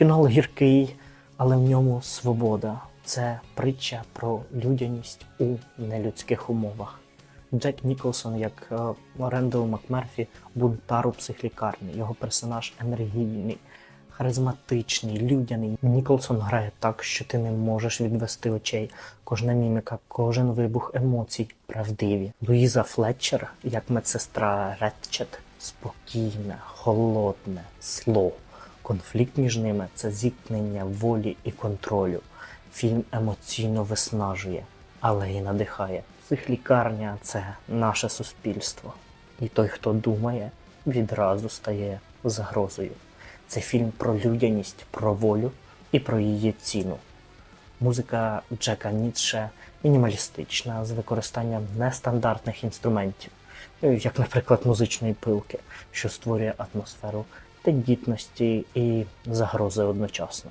Фінал гіркий, але в ньому свобода. Це притча про людяність у нелюдських умовах. Джек Ніколсон, як е, Рендел Макмерфі, бунтар у психлікарні. Його персонаж енергійний, харизматичний, людяний. Ніколсон грає так, що ти не можеш відвести очей. Кожна міміка, кожен вибух емоцій правдиві. Луїза Флетчер, як медсестра Ретчет, спокійне, холодне, зло. Конфлікт між ними це зіткнення волі і контролю. Фільм емоційно виснажує, але і надихає. Психлікарня це наше суспільство. І той, хто думає, відразу стає загрозою. Це фільм про людяність, про волю і про її ціну. Музика Джека Ніцше мінімалістична, з використанням нестандартних інструментів, як, наприклад, музичної пилки, що створює атмосферу тендітності і загрози одночасно.